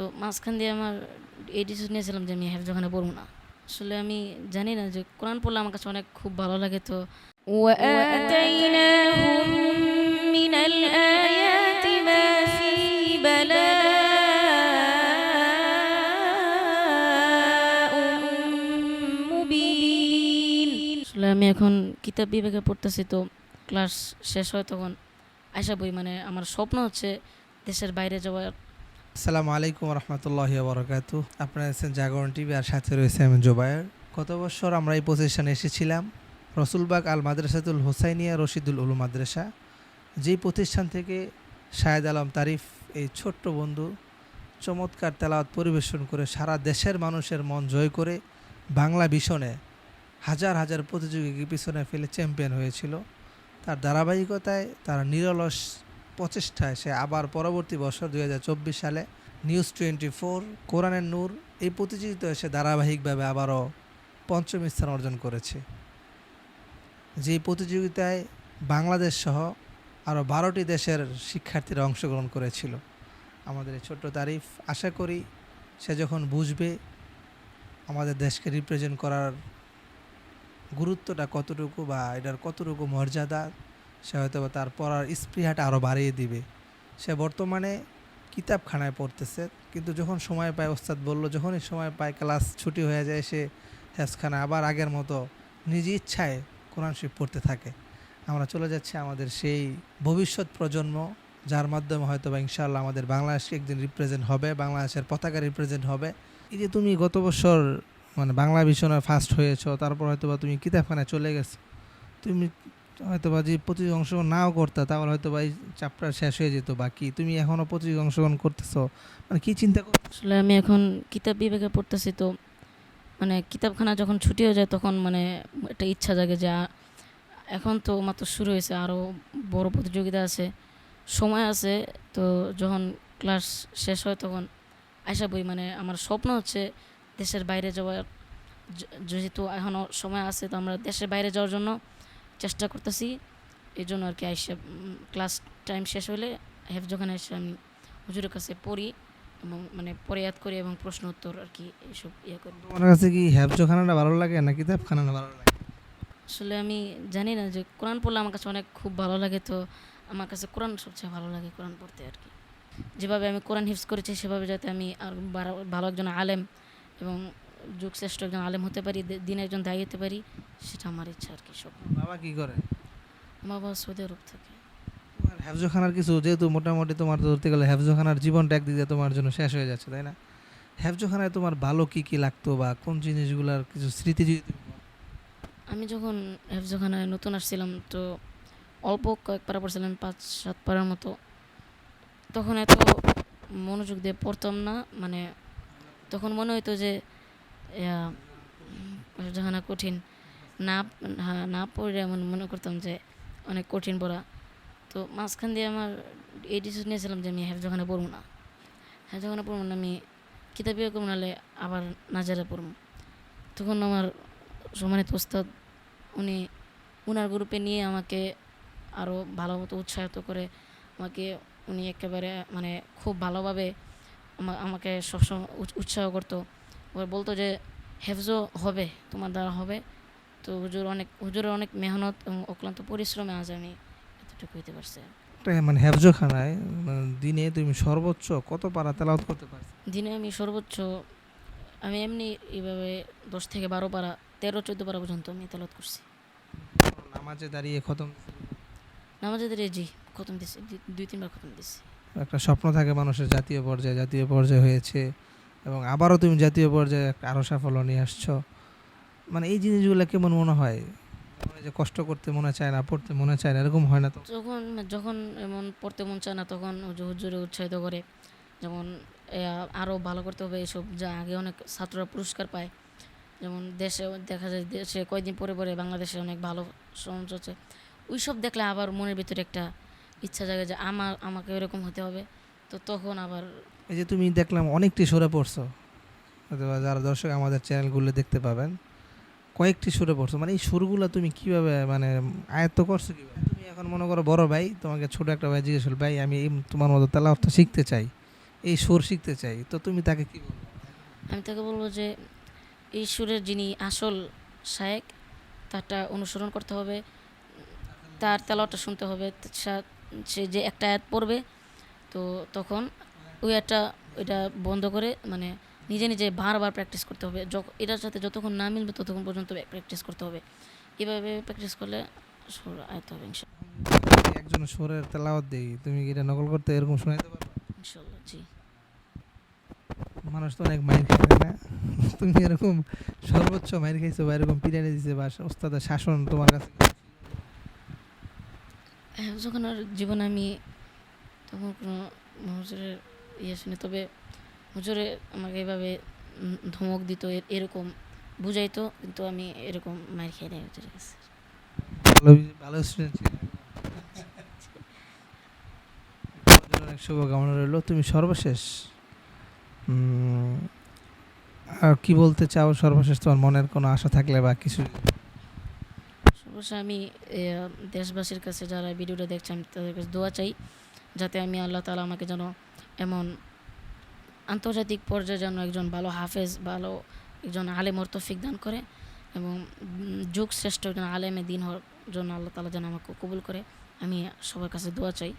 তো মাঝখান দিয়ে আমার এই ডিসিশন নিয়েছিলাম যে আমি হেফজখানে পড়বো না আসলে আমি জানি না যে কোরআন পড়লে আমার কাছে অনেক খুব ভালো লাগে তো وآتيناهم من الآيات ما فيه بلاء مبين আসলে আমি এখন কিতাব বিভাগে পড়তেছি তো ক্লাস শেষ হয় তখন আশা বই মানে আমার স্বপ্ন হচ্ছে দেশের বাইরে যাওয়ার আসসালামু আলাইকুম রহমতুল্লাহ বরকাতু। আপনারা আছেন জাগরণ টিভি আর সাথে রয়েছে আমি জোবায়ের। গত বছর আমরা এই প্রতিষ্ঠানে এসেছিলাম রসুলবাগ আল মাদ্রাসাতুল হোসাইনিয়া রশিদুল উলু মাদ্রাসা। যেই প্রতিষ্ঠান থেকে শাহেদ আলম তারিফ, এই ছোট্ট বন্ধু, চমৎকার তেলাওয়াত পরিবেশন করে সারা দেশের মানুষের মন জয় করে বাংলা ভীষণে হাজার হাজার প্রতিযোগীকে পিছনে ফেলে চ্যাম্পিয়ন হয়েছিল। তার ধারাবাহিকতায়, তার নিরলস প্রচেষ্টায় সে আবার পরবর্তী বছর দু হাজার চব্বিশ সালে নিউজ টোয়েন্টি ফোর কোরআনের নূর এই প্রতিযোগিতায় সে ধারাবাহিকভাবে আবারও পঞ্চম স্থান অর্জন করেছে। যে প্রতিযোগিতায় বাংলাদেশ সহ আরও বারোটি দেশের শিক্ষার্থীরা অংশগ্রহণ করেছিল। আমাদের এই ছোট্ট তারিফ, আশা করি সে যখন বুঝবে আমাদের দেশকে রিপ্রেজেন্ট করার গুরুত্বটা কতটুকু বা এটার কতটুকু মর্যাদা সে হয়তো তার পড়ার স্পৃহাটা আরও বাড়িয়ে দিবে। সে বর্তমানে কিতাবখানায় পড়তেছে, কিন্তু যখন সময় পায়, ওস্তাদ বলল, যখনই সময় পায়, ক্লাস ছুটি হয়ে যায়, সে হেসখানা আবার আগের মতো নিজ ইচ্ছায় কোরআন শরীফ পড়তে থাকে। আমরা চলে যাচ্ছি আমাদের সেই ভবিষ্যৎ প্রজন্ম, যার মাধ্যমে হয়তো বা ইনশাআল্লাহ আমাদের বাংলাদেশকে একদিন রিপ্রেজেন্ট হবে, বাংলাদেশের পতাকা রিপ্রেজেন্ট হবে। এই যে তুমি গত বছর মানে বাংলা ভীষণে ফার্স্ট হয়েছো, তারপর হয়তো বা তুমি কিতাবখানায় চলে গেছো, তুমি হয়তো বা যে প্রতিযোগী অংশগ্রহণ নাও করতে, তাহলে হয়তো বা এই চ্যাপ্টার শেষ হয়ে যেত। বাকি তুমি এখনও প্রতিযোগী অংশগ্রহণ করতেছো মানে কি চিন্তা কর আসলে আমি এখন কিতাব বিভাগে পড়তেছি তো মানে কিতাবখানা যখন ছুটি হয়ে যায় তখন মানে একটা ইচ্ছা জাগে যে এখন তো মাত্র শুরু হয়েছে আরও বড় প্রতিযোগিতা আছে, সময় আছে, তো যখন ক্লাস শেষ হয় তখন আশা বই মানে আমার স্বপ্ন হচ্ছে দেশের বাইরে যাওয়ার যেহেতু এখনও সময় আছে, তো আমরা দেশের বাইরে যাওয়ার জন্য চেষ্টা করতেছি। এই জন্য আর কি আইসা ক্লাস টাইম শেষ হলে হেফজখানে এসে আমি হুজুরের কাছে পড়ি এবং মানে পরে ইয়াদ করি এবং প্রশ্ন উত্তর আর কি এইসব ইয়ে করি। তোমার কাছে কি হ্যাবজখানাটা ভালো লাগে না কিতাবখানাটা ভালো লাগে? আসলে আমি জানি না যে কোরআন পড়লে আমার কাছে অনেক খুব ভালো লাগে তো আমার কাছে কোরআন সবচেয়ে ভালো লাগে কোরআন পড়তে আর কি। যেভাবে আমি কোরআন হিফজ করেছি সেভাবে যাতে আমি আর ভালো একজন আলেম এবং যুগ শ্রেষ্ঠ একজন আলেম হতে পারি দিনে একজন দায়ী হতে পারি সেটা আমার ইচ্ছা আর কি সব। বাবা কি করে? আমার বাবা সৌদি আরব থাকে। তোমার হ্যাফজখানার কিছু যেহেতু মোটামুটি তোমার ধরতে গেলে হ্যাফজখানার জীবনটা একদিক দিয়ে তোমার জন্য শেষ হয়ে যাচ্ছে তাই না? হ্যাফজখানায় তোমার ভালো কি কি লাগতো বা কোন জিনিসগুলোর কিছু স্মৃতি যদি আমি যখন হেফজখানায় নতুন আসছিলাম তো অল্প কয়েক পারা পড়ছিলাম পাঁচ সাত পারার মতো তখন এত মনোযোগ দিয়ে পড়তাম না মানে তখন মনে হতো যে ইয়া, কঠিন না না পড়ে এমন মনে করতাম যে অনেক কঠিন পড়া। তো মাঝখান দিয়ে আমার এই ডিসিশন নিয়েছিলাম যে আমি হেফজখানে পড়ব না। হেফজখানে পড়ব না আমি কিতাবিও করব নাহলে আবার নাজারে পড়ব। তখন আমার সম্মানিত ওস্তাদ উনি উনার গ্রুপে নিয়ে আমাকে আরও ভালো মতো উৎসাহিত করে আমাকে উনি একেবারে মানে খুব ভালোভাবে আমাকে সবসময় উৎসাহ করতো। এবার বলতো যে হেফজো হবে তোমার দ্বারা হবে। তো হুজুর অনেক হুজুরের অনেক মেহনত এবং অক্লান্ত পরিশ্রমে আজ আমি এতটুকু হইতে পারছি। মানে হ্যাফজখানায় মানে দিনে তুমি সর্বোচ্চ কত পারা তেলাওয়াত করতে পারছ? দিনে আমি সর্বোচ্চ আমি এমনি এইভাবে দশ থেকে বারো পারা তেরো চোদ্দ পারা পর্যন্ত আমি তেলত করছি। নামাজে দাঁড়িয়ে খতম নামাজেদের জি খতম দিছি দুই তিনবার খতম দিছি। একটা স্বপ্ন থাকে মানুষের জাতীয় পর্যায়ে জাতীয় পর্যায়ে হয়েছে। এবং আবারও তুমি জাতীয় পর্যায়ে আরও সাফল্য নিয়ে আসছো। মানে এই জিনিসগুলো কেমন মনে হয়? যে কষ্ট করতে মনে চায় না, পড়তে মনে চায় না, এরকম হয় না তো? যখন যখন এমন পড়তে মন চায় না, তখন হুজুরে উৎসাহিত করে। যেমন আরও ভালো করতে হবে এসব যা আগে অনেক ছাত্ররা পুরস্কার পায়। যেমন দেশে, দেখা যায় দেশে কয়েকদিন পরে পরে বাংলাদেশে অনেক ভালো সমাজ হচ্ছে। ওই সব দেখলে আবার মনের ভিতরে একটা ইচ্ছা জাগে যে আমার আমাকে এরকম হতে হবে। তো তখন আবার এই যে তুমি দেখলাম অনেকটি সরে পড়ছো। অথবা যারা দর্শক আমাদের চ্যানেলগুলো দেখতে পাবেন, কয়েকটি সুরে পড়ছো। মানে এই সুরগুলো তুমি কীভাবে মানে আয়ত্ত করছ কীভাবে? তুমি এখন মনে করো বড় ভাই, তোমাকে ছোট একটা ভাই জিজ্ঞেস ভাই, আমি তোমার মতো তেলাওয়াতটা শিখতে চাই, এই সুর শিখতে চাই। তো তুমি তাকে কী বলব? আমি তাকে বলব যে, এই সুরের যিনি আসল শায়েক, তারটা অনুসরণ করতে হবে, তার তেলাওয়াতটা শুনতে হবে সে যে একটা অ্যাড পড়বে, তো তখন ওই একটা এটা বন্ধ করে মানে নিজে নিজে বারবার প্র্যাকটিস করতে হবে। যখ- এটার সাথে যতক্ষণ না মিলবে ততক্ষণ পর্যন্ত প্র্যাকটিস করতে হবে। এভাবে প্র্যাকটিস করলে সুর আয়ত্ত হবে ইনশাল্লাহ। একজন সুরের তেলাওয়াত দেই। তুমি কি এটা নকল করতে এরকম শোনাইতে পারবে? ইনশাল্লাহ জি। মানুষ তো অনেক মাইর খায় না? তুমি এরকম সর্বোচ্চ মাইর খাইছো বা এরকম পিটানি দিছে বা ওস্তাদের শাসন তোমার কাছে হ্যাঁ, যখন আর জীবনে আমি তখন কোনো হুজুরের ইয়ে শুনে তবে হুজুরে আমাকে এভাবে ধমক দিত এরকম বুঝাইতো কিন্তু আমি এরকম মায়ের খেয়ে নেই হুজুরের কাছে। ভালো স্টুডেন্ট অনেক শুভকামনা রইল। তুমি সর্বশেষ আর কি বলতে চাও? সর্বশেষ তোমার মনের কোনো আশা থাকলে বা কিছু? অবশ্যই আমি দেশবাসীর কাছে যারা ভিডিওটা দেখছে আমি তাদের কাছে দোয়া চাই যাতে আমি আল্লাহ তালা আমাকে যেন আন্তর্জাতিক পর্যায়ে যেন একজন ভালো হাফেজ, ভালো একজন আলেম অর্থফিক দান করে এবং যুগ শ্রেষ্ঠ একজন আলেমে দিন হওয়ার জন্য আল্লাহ তালা যেন আমাকে কবুল করে। আমি সবার কাছে দোয়া চাই।